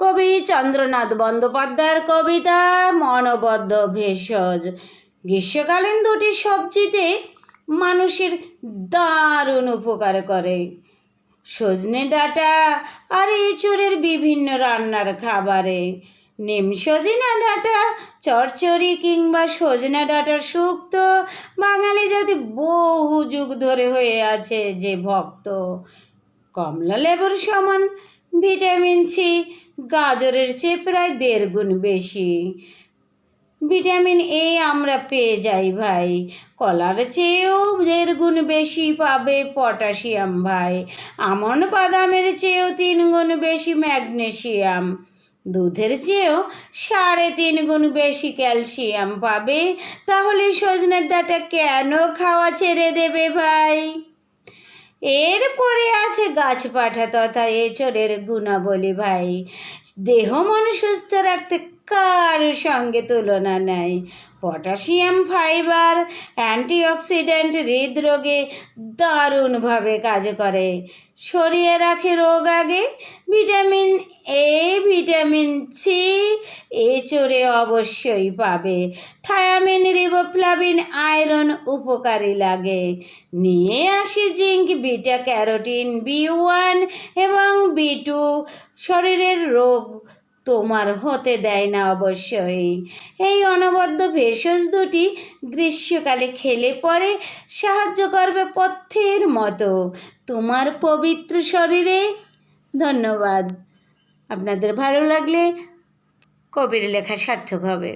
কবি চন্দ্রনাথ বন্দ্যোপাধ্যায়ের কবিতা মনবদ্ধ ভেষজ। গ্রীষ্মকালীন দুটি সবজিতে মানুষের দারুণ উপকার করে। সজনে ডাঁটা আর এঁচড়ের বিভিন্ন রান্নার খাবারে। নিম সজনা ডাঁটা চচ্চড়ি কিংবা সজনা ডাঁটার শুক্তো বাঙালি জাতি বহু যুগ ধরে হয়ে আছে যে ভক্ত। কমলা লেবুর সমান ভিটামিন সি গাজরের চেয়ে প্রায় দেড় গুণ বেশি। ভিটামিন এ আমরা পেয়ে যাই ভাই। কলার চেয়েও দেড় গুণ বেশি পাবে পটাশিয়াম ভাই। আমন বাদামের চেয়েও তিন গুণ বেশি ম্যাগনেশিয়াম। দুধের চেয়েও সাড়ে তিন গুণ বেশি ক্যালসিয়াম পাবে। তাহলে সজনের ডাটা কেন খাওয়া ছেড়ে দেবে ভাই? এরপরে আছে গাছপাঠা তথা এচড়ের গুণাবলী ভাই। দেহ মন সুস্থ রাখতে কার সঙ্গে তুলনা নেই? পটাশিয়াম ফাইবার, অ্যান্টিঅক্সিডেন্ট হৃদরোগে দারুণভাবে কাজ করে। সরিয়ে রাখে রোগ আগে। ভিটামিন এ, ভিটামিন সি এচড়ে অবশ্যই পাবে। থায়ামিন রিবোফ্লাভিন আয়রন উপকারী লাগে। নিয়ে আসি zinc, beta carotene, B one এবং বি টু। শরীরের রোগ তোমার হতে দেয় না অবশ্যই। এই অনবদ্য ভেষজ দুটি গ্রীষ্মকালে খেলে পরে সাহায্য করবে পথ্যের মতো। তোমার পবিত্র শরীরে। ধন্যবাদ। আপনাদের ভালো লাগলে কবির লেখা সার্থক হবে।